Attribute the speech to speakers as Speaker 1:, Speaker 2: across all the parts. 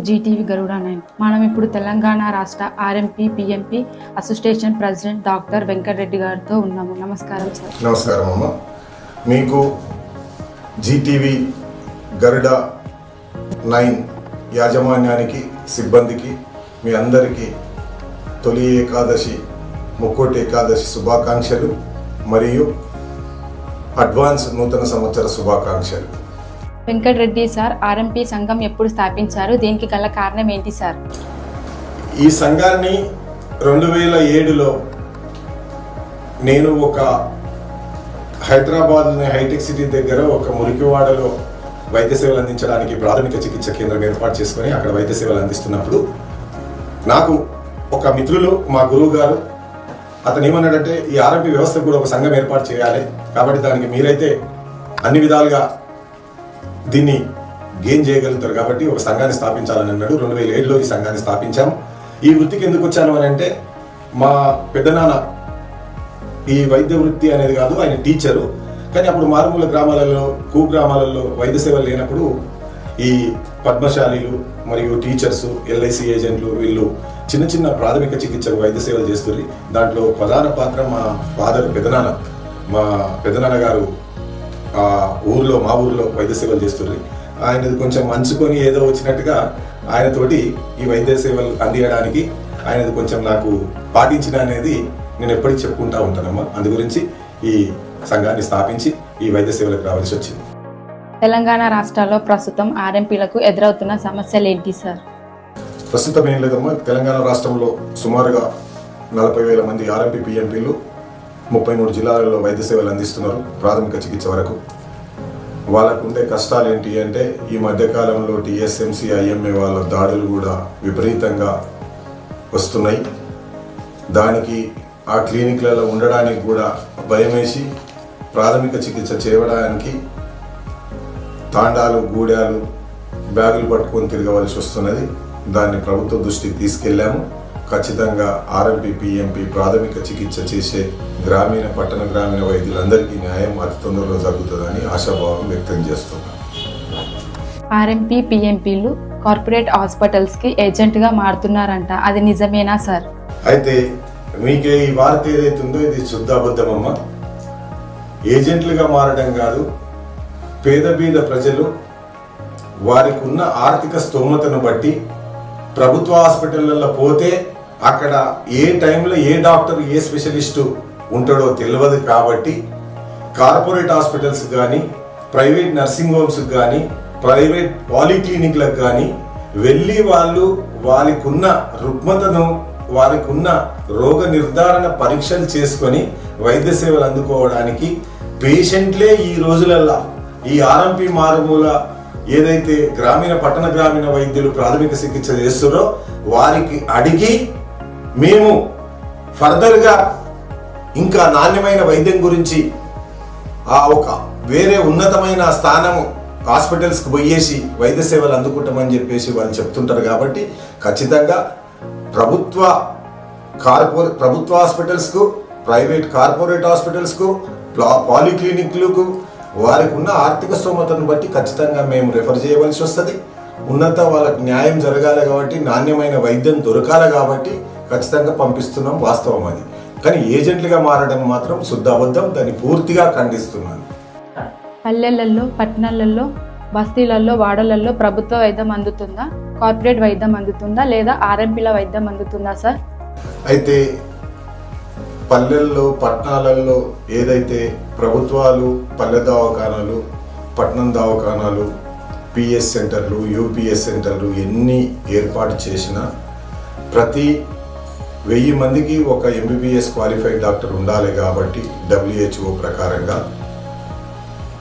Speaker 1: Zee TV గరుడ nine మనం ఇప్పుడు తెలంగాణ రాష్ట్ర RMP PMP association president doctor Venkata Reddy గారితో ఉన్నాము. నమస్కారం సార్.
Speaker 2: నమస్కారం అమ్మ. మీకు జీటీవీ గరుడ నైన్ యాజమాన్యానికి సిబ్బందికి మీ అందరికీ తొలి ఏకాదశి ముక్కోటి ఏకాదశి శుభాకాంక్షలు మరియు అడ్వాన్స్ నూతన సంవత్సర శుభాకాంక్షలు.
Speaker 1: వెంకటరెడ్డి సార్ ఆర్ఎంపీ సంఘం ఎప్పుడు స్థాపించారు? దీనికి గల కారణం ఏంటి సార్?
Speaker 2: ఈ సంఘాన్ని రెండు వేల ఏడులో నేను ఒక హైదరాబాద్లోని హైటెక్ సిటీ దగ్గర ఒక మురికివాడలో వైద్య సేవలు అందించడానికి ప్రాథమిక చికిత్స కేంద్రం ఏర్పాటు చేసుకొని అక్కడ వైద్య సేవలు అందిస్తున్నప్పుడు నాకు ఒక మిత్రులు మా గురువు గారు అతను ఏమన్నాడంటే ఈ ఆర్ఎంపీ వ్యవస్థకు కూడా ఒక సంఘం ఏర్పాటు చేయాలి. కాబట్టి దానికి మీరైతే అన్ని విధాలుగా దీన్ని గేన్ చేయగలుగుతారు కాబట్టి ఒక సంఘాన్ని స్థాపించాలని అన్నాడు. రెండు వేల ఏడులో ఈ సంఘాన్ని స్థాపించాం. ఈ వృత్తికి ఎందుకు వచ్చాను అని అంటే మా పెద్దనాన్న ఈ వైద్య వృత్తి అనేది కాదు ఆయన టీచరు. కానీ అప్పుడు మారుమూల గ్రామాలలో కూ గ్రామాలలో వైద్య సేవలు లేనప్పుడు ఈ పద్మశాలీలు మరియు టీచర్స్ ఎల్ఐసి ఏజెంట్లు వీళ్ళు చిన్న చిన్న ప్రాథమిక చికిత్సకు వైద్య సేవలు చేస్తుంది దాంట్లో ప్రధాన పాత్ర మా ఫాదర్ పెదనాన్న మా పెదనాన్న గారు ఊర్లో మా ఊర్లో వైద్య సేవలు చేస్తుంది ఆయన కొంచెం మంచుకొని ఏదో వచ్చినట్టుగా ఆయనతోటి ఈ వైద్య సేవలు అందియడానికి ఆయనది కొంచెం నాకు పాటించిన అనేది నేను ఎప్పటికీ చెప్పుకుంటా ఉంటానమ్మా. అందు గురించి ఈ సంఘాన్ని స్థాపించి ఈ వైద్య సేవలకు రావాల్సి వచ్చింది.
Speaker 1: తెలంగాణ రాష్ట్రాల్లో ప్రస్తుతం ఆర్ఎంపీలకు ఎదురవుతున్న సమస్యలు ఏంటి సార్?
Speaker 2: ప్రస్తుతం ఏం లేదమ్మా. తెలంగాణ రాష్ట్రంలో సుమారుగా నలభై వేల మంది ఆర్ఎంపీ పిఎంపీలు ముప్పై మూడు జిల్లాలలో వైద్య సేవలు అందిస్తున్నారు ప్రాథమిక చికిత్స వరకు. వాళ్ళకు ఉండే కష్టాలు ఏంటి అంటే ఈ మధ్యకాలంలో టీఎస్ఎంసీ ఐఎంఏ వాళ్ళ దాడులు కూడా విపరీతంగా వస్తున్నాయి. దానికి ఆ క్లినిక్లలో ఉండడానికి కూడా భయమేసి ప్రాథమిక చికిత్స చేయడానికి తాండాలు గూడాలు బ్యాగులు పట్టుకొని తిరగవలసి వస్తున్నది. దాన్ని ప్రభుత్వ దృష్టికి తీసుకెళ్ళాము ఖచ్చితంగా ఆర్ఎంపీ పిఎంపీ ప్రాథమిక చికిత్స చేసే గ్రామీణ పట్టణ గ్రామీణ వైద్యులందరికీ న్యాయం అతి తొందరలో జరుగుతుందని ఆశాభావం వ్యక్తం చేస్తున్నాం
Speaker 1: ఆర్ఎంపీ పిఎంపీలు కార్పొరేట్ హాస్పిటల్స్కి ఏజెంట్గా మారుతున్నారంట. అది నిజమేనా సార్?
Speaker 2: అయితే మీకే ఈ వార్త ఏదైతే ఉందో ఇది శుద్ధాబద్ధమమ్మ ఏజెంట్లుగా మారడం కాదు పేద బీద ప్రజలు వారికి ఉన్న ఆర్థిక స్తోమతను బట్టి ప్రభుత్వ హాస్పిటళ్ళలో పోతే అక్కడ ఏ టైంలో ఏ డాక్టర్ ఏ స్పెషలిస్టు ఉంటాడో తెలియదు కాబట్టి కార్పొరేట్ హాస్పిటల్స్ కానీ ప్రైవేట్ నర్సింగ్ హోమ్స్కి కానీ ప్రైవేట్ పాలిక్లినిక్లకు కానీ వెళ్ళి వాళ్ళు వారికి ఉన్న రుగ్మతను వారికి ఉన్న రోగ నిర్ధారణ పరీక్షలు చేసుకొని వైద్య సేవలు అందుకోవడానికి పేషెంట్లే ఈ రోజులల్లా ఈ ఆర్ఎంపీ మారుమూల ఏదైతే గ్రామీణ పట్టణ గ్రామీణ వైద్యులు ప్రాథమిక చికిత్స చేస్తున్నారో వారికి అడిగి మేము ఫర్దర్గా ఇంకా నాణ్యమైన వైద్యం గురించి ఆ ఒక వేరే ఉన్నతమైన స్థానము హాస్పిటల్స్కి పోయేసి వైద్య సేవలు అందుకుంటామని చెప్పేసి వాళ్ళు చెప్తుంటారు కాబట్టి ఖచ్చితంగా ప్రభుత్వ కార్పొరే ప్రభుత్వ హాస్పిటల్స్కు ప్రైవేట్ కార్పొరేట్ హాస్పిటల్స్కు ప్లా- పాలిక్లినిక్లకు వారికి ఉన్న ఆర్థిక స్తోమతను బట్టి ఖచ్చితంగా మేము రెఫర్ చేయవలసి వస్తుంది. ఉన్నత వాళ్ళకు న్యాయం జరగాలి కాబట్టి నాణ్యమైన వైద్యం దొరకాలి కాబట్టి ఖచ్చితంగా పంపిస్తున్నాం వాస్తవం అది. కానీ ఏజెంట్లుగా మారడం మాత్రం శుద్ధ అబద్ధం దాన్ని పూర్తిగా ఖండిస్తున్నాను.
Speaker 1: పల్లెలలో పట్టణాలలో బస్తీలలో వాడలలో ప్రభుత్వ వైద్యం అందుతుందా? కార్పొరేట్ వైద్యం అందుతుందా? లేదా ఆర్ఎంపీల వైద్యం అందుతుందా సార్?
Speaker 2: అయితే పల్లెల్లో పట్టణాలలో ఏదైతే ప్రభుత్వాలు పల్లె దవాఖానాలు పట్టణం దవాఖానాలు పిఎస్ సెంటర్లు యూపీఎస్ సెంటర్లు ఎన్ని ఏర్పాటు చేసినా ప్రతి వెయ్యి మందికి ఒక ఎంబీబీఎస్ క్వాలిఫైడ్ డాక్టర్ ఉండాలి కాబట్టి డబ్ల్యూహెచ్ఓ ప్రకారంగా.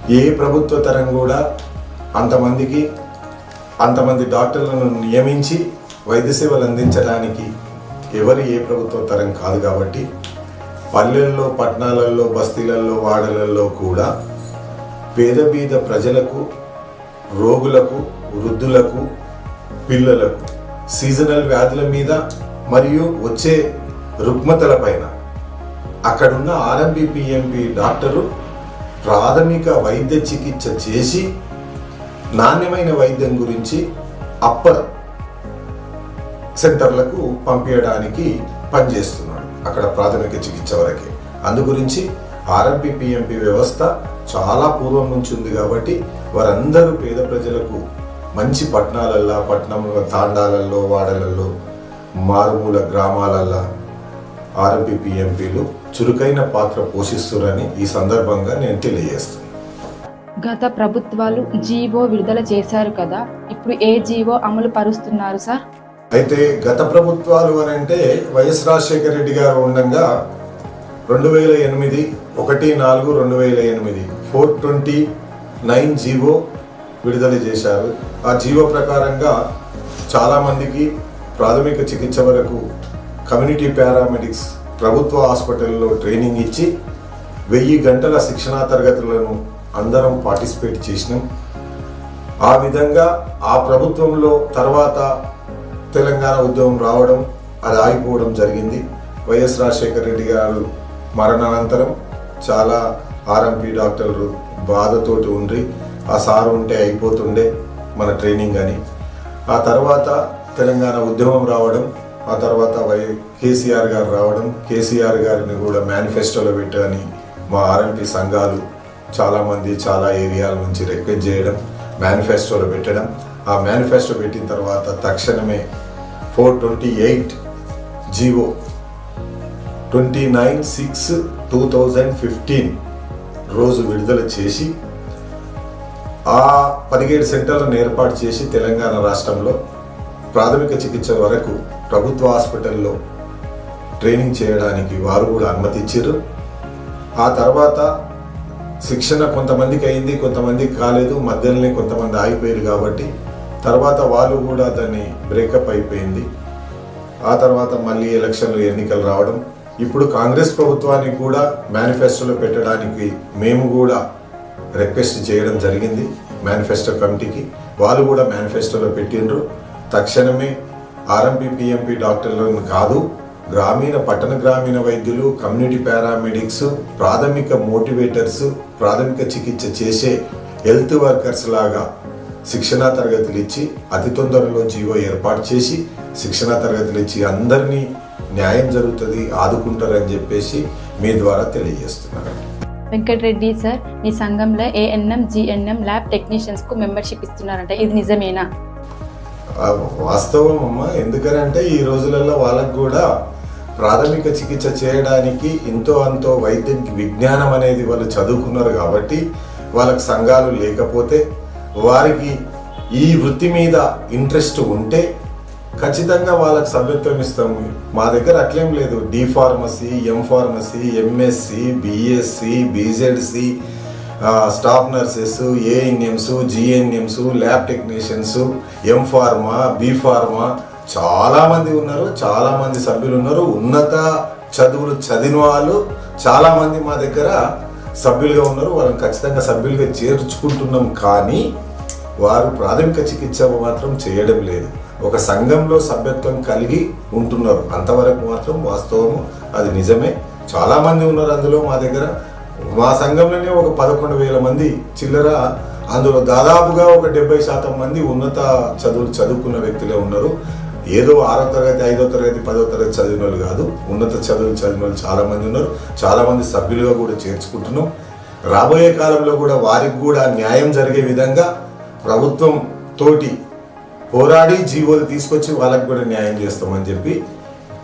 Speaker 2: ఏ ప్రభుత్వ తరం కూడా అంతమందికి అంతమంది డాక్టర్లను నియమించి వైద్య సేవలు అందించడానికి ఎవరి ఏ ప్రభుత్వ తరం కాదు కాబట్టి పల్లెల్లో పట్టణాలలో బస్తీలలో వాడలలో కూడా పేద బీద ప్రజలకు రోగులకు వృద్ధులకు పిల్లలకు సీజనల్ వ్యాధుల మీద మరియు వచ్చే రుగ్మతల పైన. అక్కడున్న ఆర్ఎంబి పిఎంబి డాక్టరు ప్రాథమిక వైద్య చికిత్స చేసి నాణ్యమైన వైద్యం గురించి అప్పర్ సెంటర్లకు పంపించడానికి పనిచేస్తున్నాడు అక్కడ ప్రాథమిక చికిత్స వరకే. అందు గురించి ఆర్ఎంపీ పిఎంపి వ్యవస్థ చాలా పూర్వం నుంచి ఉంది కాబట్టి వారందరూ పేద ప్రజలకు మంచి పట్టణాలల్లో పట్టణంలో తాండాలల్లో వాడలల్లో మారుమూల గ్రామాలల్లో ఆర్ఎంపీ పిఎంపీలు చురుకైన పాత్ర పోషిస్తున్నారని ఈ సందర్భంగా నేను తెలియజేస్తున్నాను
Speaker 1: గత ప్రభుత్వాలు జీవో విడుదల చేశారు కదా ఇప్పుడు ఏ జీవో అమలు పరుస్తున్నారు సార్?
Speaker 2: అయితే గత ప్రభుత్వాలు అని అంటే వైఎస్ రాజశేఖర రెడ్డి గారు ఉండగా రెండు వేల ఎనిమిది ఒకటి నాలుగు రెండు వేల ఎనిమిది ఫోర్ ట్వంటీ నైన్ జీవో విడుదల చేశారు. ఆ జీవో ప్రకారంగా చాలామందికి ప్రాథమిక చికిత్స వరకు కమ్యూనిటీ పారామెడిక్స్ ప్రభుత్వ హాస్పిటల్లో ట్రైనింగ్ ఇచ్చి వెయ్యి గంటల శిక్షణా తరగతులను అందరం పార్టిసిపేట్ చేసినాం. ఆ విధంగా ఆ ప్రభుత్వంలో తర్వాత తెలంగాణ ఉద్యమం రావడం అది ఆగిపోవడం జరిగింది. వైఎస్ రాజశేఖర రెడ్డి గారు మరణానంతరం చాలా ఆర్ఎంపీ డాక్టర్లు బాధతోటి ఉండి ఆ సారు ఉంటే అయిపోతుండే మన ట్రైనింగ్ అని. ఆ తర్వాత తెలంగాణ ఉద్యమం రావడం ఆ తర్వాత వై కేసీఆర్ గారు రావడం కేసీఆర్ గారిని కూడా మేనిఫెస్టోలో పెట్టని మా ఆర్ఎంపీ సంఘాలు చాలామంది చాలా ఏరియాల నుంచి రిక్వెస్ట్ చేయడం మేనిఫెస్టోలో పెట్టడం. ఆ మేనిఫెస్టో పెట్టిన తర్వాత తక్షణమే four twenty eight GO twenty nine six two thousand fifteen రోజు విడుదల చేసి ఆ పదిహేడు సెంటర్లను ఏర్పాటు చేసి తెలంగాణ రాష్ట్రంలో ప్రాథమిక చికిత్స వరకు ప్రభుత్వ హాస్పిటల్లో ట్రైనింగ్ చేయడానికి వారు కూడా అనుమతిచ్చారు ఆ తర్వాత శిక్షణ కొంతమందికి అయింది కొంతమందికి కాలేదు మధ్యలోనే కొంతమంది ఆగిపోయారు కాబట్టి తర్వాత వాళ్ళు కూడా దాన్ని బ్రేకప్ అయిపోయింది. ఆ తర్వాత మళ్ళీ ఎలక్షన్లు ఎన్నికలు రావడం. ఇప్పుడు కాంగ్రెస్ ప్రభుత్వానికి కూడా మేనిఫెస్టోలో పెట్టడానికి మేము కూడా రిక్వెస్ట్ చేయడం జరిగింది మేనిఫెస్టో కమిటీకి. వాళ్ళు కూడా మేనిఫెస్టోలో పెట్టిండ్రు. తక్షణమే ఆర్ఎంపీ డాక్టర్లను కాదు గ్రామీణ పట్టణ గ్రామీణ వైద్యులు కమ్యూనిటీ పారామెడిక్స్ ప్రాథమిక మోటివేటర్స్ ప్రాథమిక చికిత్స చేసే హెల్త్ వర్కర్స్ లాగా శిక్షణా తరగతులు ఇచ్చి అతి తొందరలో జీవో ఏర్పాటు చేసి శిక్షణా తరగతులు ఇచ్చి అందరినీ న్యాయం జరుగుతుంది ఆదుకుంటారని చెప్పేసి మీ ద్వారా తెలియజేస్తున్నారు.
Speaker 1: వెంకటరెడ్డి సార్ మీ సంఘంలో ఏఎన్ఎం జిఎన్ఎం ల్యాబ్ టెక్నీషియన్స్కు మెంబర్షిప్ ఇస్తున్నారంట. ఇది నిజమేనా?
Speaker 2: వాస్తవం అమ్మ ఎందుకనంటే ఈ రోజులలో వాళ్ళకు కూడా ప్రాథమిక చికిత్స చేయడానికి ఎంతో అంతో వైద్య విజ్ఞానం అనేది వాళ్ళు చదువుకున్నారు కాబట్టి వాళ్ళకి సంఘాలు లేకపోతే వారికి ఈ వృత్తి మీద ఇంట్రెస్ట్ ఉంటే ఖచ్చితంగా వాళ్ళకి సభ్యత్వం ఇస్తాము మా దగ్గర అట్లేం లేదు. D pharmacy M pharmacy MSc BSc BZC staff nurses ANMs GNMs lab technicians M pharma B pharma చాలామంది ఉన్నారు చాలామంది సభ్యులు ఉన్నారు. ఉన్నత చదువులు చదివిన వాళ్ళు చాలామంది మా దగ్గర సభ్యులుగా ఉన్నారు. వాళ్ళని ఖచ్చితంగా సభ్యులుగా చేర్చుకుంటున్నాం కానీ వారు ప్రాథమిక చికిత్స మాత్రం చేయడం లేదు. ఒక సంఘంలో సభ్యత్వం కలిగి ఉంటున్నారు. అంతవరకు మాత్రం వాస్తవము అది నిజమే. చాలామంది ఉన్నారు అందులో మా దగ్గర. మా సంఘంలోనే ఒక పదకొండు వేల మంది చిల్లర అందులో దాదాపుగా ఒక డెబ్బై శాతం మంది ఉన్నత చదువులు చదువుకున్న వ్యక్తులే ఉన్నారు. ఏదో ఆరో తరగతి ఐదో తరగతి పదో తరగతి చదివిన వాళ్ళు కాదు. ఉన్నత చదువులు చదివిన వాళ్ళు చాలామంది ఉన్నారు. చాలామంది సభ్యులుగా కూడా చేర్చుకుంటున్నాం. రాబోయే కాలంలో కూడా వారికి కూడా న్యాయం జరిగే విధంగా ప్రభుత్వం తోటి పోరాడి జీవోలు తీసుకొచ్చి వాళ్ళకి కూడా న్యాయం చేస్తామని చెప్పి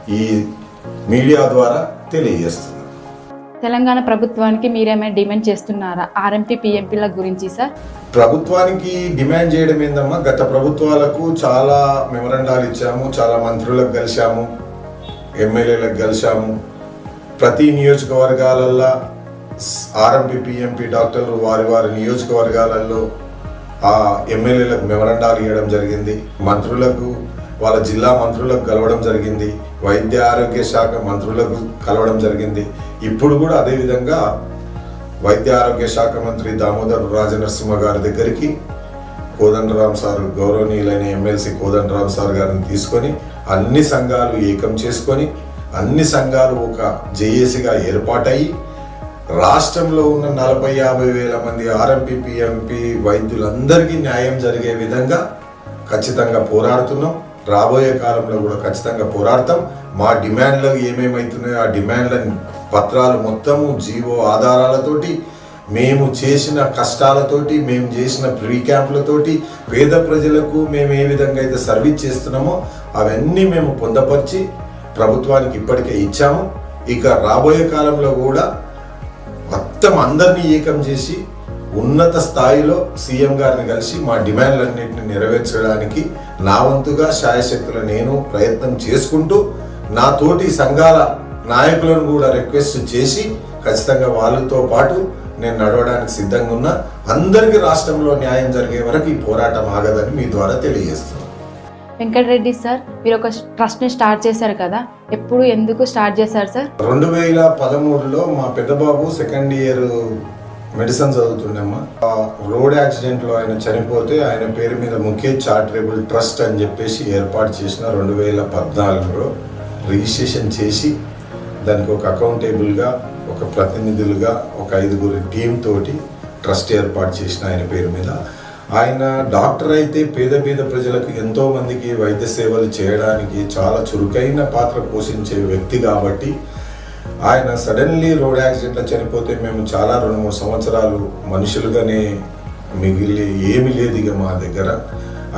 Speaker 2: ఈ మీడియా ద్వారా తెలియజేస్తుంది
Speaker 1: తెలంగాణ ప్రభుత్వానికి మీరేమైనా డిమాండ్ చేస్తున్నారా? ఆర్ఎంపీ పిఎంపీల గురించి సార్.
Speaker 2: ప్రభుత్వానికి డిమాండ్ చేయడం ఏందమ్మా? గత ప్రభుత్వాలకు చాలా మెమరండాలు ఇచ్చాము చాలా మంత్రులకు కలిశాము ఎమ్మెల్యేలకు కలిశాము. ప్రతి నియోజకవర్గాలల్లో ఆర్ఎంపీ పిఎంపీ డాక్టర్లు వారి వారి నియోజకవర్గాలలో ఆ ఎమ్మెల్యేలకు మెమరండాలు ఇవ్వడం జరిగింది. మంత్రులకు వాళ్ళ జిల్లా మంత్రులకు కలవడం జరిగింది. వైద్య ఆరోగ్య శాఖ మంత్రులకు కలవడం జరిగింది. ఇప్పుడు కూడా అదేవిధంగా వైద్య ఆరోగ్య శాఖ మంత్రి దామోదర్ రాజనరసింహ గారి దగ్గరికి కోదండరామ్ సార్ గౌరవనీయులైన ఎమ్మెల్సీ కోదండరామ్ సార్ గారిని తీసుకొని అన్ని సంఘాలు ఏకం చేసుకొని అన్ని సంఘాలు ఒక జేఏసీగా ఏర్పాటయ్యి రాష్ట్రంలో ఉన్న నలభై యాభై వేల మంది ఆర్ఎంపీ పిఎంపీ వైద్యులందరికీ న్యాయం జరిగే విధంగా ఖచ్చితంగా పోరాడుతున్నాం. రాబోయే కాలంలో కూడా ఖచ్చితంగా పోరాడతాం. మా డిమాండ్లు ఏమేమవుతున్నాయో ఆ డిమాండ్లను పత్రాలు మొత్తము జీవో ఆధారాలతోటి మేము చేసిన కష్టాలతోటి మేము చేసిన ప్రీ క్యాంపులతోటి పేద ప్రజలకు మేము ఏ విధంగా అయితే సర్వీస్ చేస్తున్నామో అవన్నీ మేము పొందపరిచి ప్రభుత్వానికి ఇప్పటికే ఇచ్చాము. ఇక రాబోయే కాలంలో కూడా మొత్తం అందరినీ ఏకం చేసి ఉన్నత స్థాయిలో సీఎం గారిని కలిసి మా డిమాండ్లన్నింటినీ నెరవేర్చడానికి నా వంతుగా శాయశక్తుల నేను ప్రయత్నం చేసుకుంటూ నా తోటి సంఘాల నాయకులను కూడా రిక్వెస్ట్ చేసి ఖచ్చితంగా వాళ్ళతో పాటు నేను నడవడానికి సిద్ధంగా ఉన్నా. అందరికీ రాష్ట్రంలో న్యాయం జరిగే వరకు ఈ పోరాటం ఆగదని మీ ద్వారా తెలియజేస్తున్నాను
Speaker 1: వెంకటరెడ్డి సార్ మీరు ఒక ట్రస్ట్ని స్టార్ట్ చేశారు కదా ఎప్పుడు ఎందుకు స్టార్ట్ చేశారు సార్?
Speaker 2: రెండు వేల పదమూడులో మా పెద్ద బాబు సెకండ్ ఇయర్ మెడిసిన్ చదువుతుండమ్మా. రోడ్ యాక్సిడెంట్లో ఆయన చనిపోతే ఆయన పేరు మీద ముఖేష్ చారిటబుల్ ట్రస్ట్ అని చెప్పేసి ఏర్పాటు చేసిన రెండు వేల పద్నాలుగులో రిజిస్ట్రేషన్ చేసి దానికి ఒక అకౌంటేబుల్గా ఒక ప్రతినిధులుగా ఒక ఐదుగురు టీం తోటి ట్రస్ట్ ఏర్పాటు చేసిన ఆయన పేరు మీద. ఆయన డాక్టర్ అయితే పేద పేద ప్రజలకు ఎంతో మందికి వైద్య సేవలు చేయడానికి చాలా చురుకైన పాత్ర పోషించే వ్యక్తి కాబట్టి ఆయన సడన్లీ రోడ్ యాక్సిడెంట్లో చనిపోతే మేము చాలా రెండు మూడు సంవత్సరాలు మనుషులుగానే మిగిలి ఏమీ లేదు ఇక మా దగ్గర.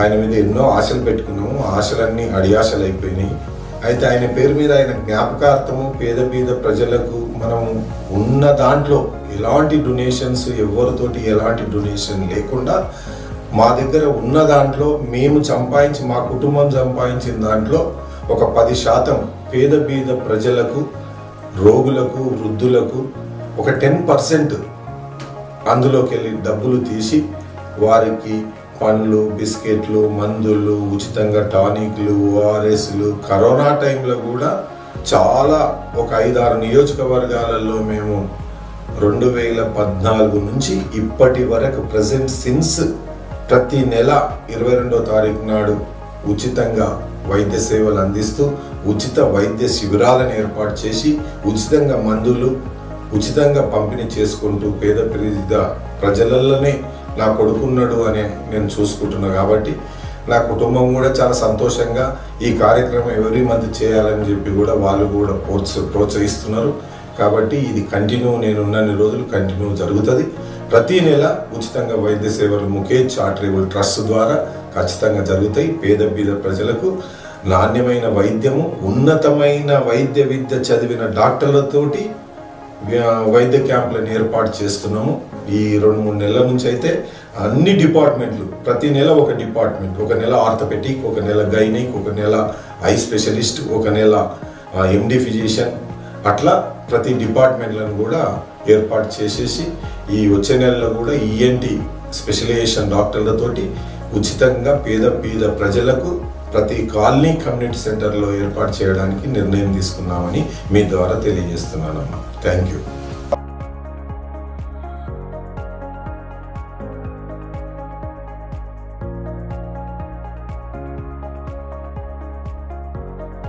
Speaker 2: ఆయన మీద ఎన్నో ఆశలు పెట్టుకున్నాము. ఆశలన్నీ అడియాశలు అయిపోయినాయి. అయితే ఆయన పేరు మీద ఆయన జ్ఞాపకార్థము పేద పేద ప్రజలకు మనం ఉన్న దాంట్లో ఎలాంటి డొనేషన్స్ ఎవరితోటి ఎలాంటి డొనేషన్ లేకుండా మా దగ్గర ఉన్న దాంట్లో మేము సంపాదించి మా కుటుంబం సంపాదించిన దాంట్లో ఒక పది శాతం పేద బీద ప్రజలకు రోగులకు వృద్ధులకు ఒక టెన్ పర్సెంట్ అందులోకి వెళ్ళి డబ్బులు తీసి వారికి పండ్లు బిస్కెట్లు మందులు ఉచితంగా టానిక్లు ఓఆర్ఎస్లు. కరోనా టైంలో కూడా చాలా ఒక ఐదారు నియోజకవర్గాలలో మేము రెండు వేల పద్నాలుగు నుంచి ఇప్పటి వరకు ప్రజెంట్ సిన్స్ ప్రతి నెల ఇరవై రెండో తారీఖు నాడు ఉచితంగా వైద్య సేవలు అందిస్తూ ఉచిత వైద్య శిబిరాలను ఏర్పాటు చేసి ఉచితంగా మందులు ఉచితంగా పంపిణీ చేసుకుంటూ పేద పేద ప్రజలలోనే నా కొడుకున్నాడు అని నేను చూసుకుంటున్నా కాబట్టి నా కుటుంబం కూడా చాలా సంతోషంగా ఈ కార్యక్రమం ఎవరి మంత్ చేయాలని చెప్పి కూడా వాళ్ళు కూడా ప్రోత్స ప్రోత్సహిస్తున్నారు. కాబట్టి ఇది కంటిన్యూ నేనున్నన్ని రోజులు కంటిన్యూ జరుగుతుంది. ప్రతి నెల ఉచితంగా వైద్య సేవలు ముఖేష్ చారిటబుల్ ట్రస్ట్ ద్వారా ఖచ్చితంగా జరుగుతాయి. పేద బీద ప్రజలకు నాణ్యమైన వైద్యము ఉన్నతమైన వైద్య విద్య చదివిన డాక్టర్లతోటి వైద్య క్యాంపులను ఏర్పాటు చేస్తున్నాము. ఈ రెండు మూడు నెలల నుంచి అయితే అన్ని డిపార్ట్మెంట్లు ప్రతి నెల ఒక డిపార్ట్మెంట్ ఒక నెల ఆర్థోపెటిక్ ఒక నెల గైనిక్ ఒక నెల ఐ స్పెషలిస్ట్ ఒక నెల ఎండి ఫిజిషియన్ అట్లా ప్రతి డిపార్ట్మెంట్లను కూడా ఏర్పాటు చేసేసి ఈ వచ్చే నెలలో కూడా ఈఎన్టీ స్పెషలైజేషన్ డాక్టర్లతోటి ఉచితంగా పేద పేద ప్రజలకు ప్రతి కాలనీ కమ్యూనిటీ సెంటర్లో ఏర్పాటు చేయడానికి నిర్ణయం తీసుకున్నామని మీ ద్వారా తెలియజేస్తున్నానమ్మా. Thank you.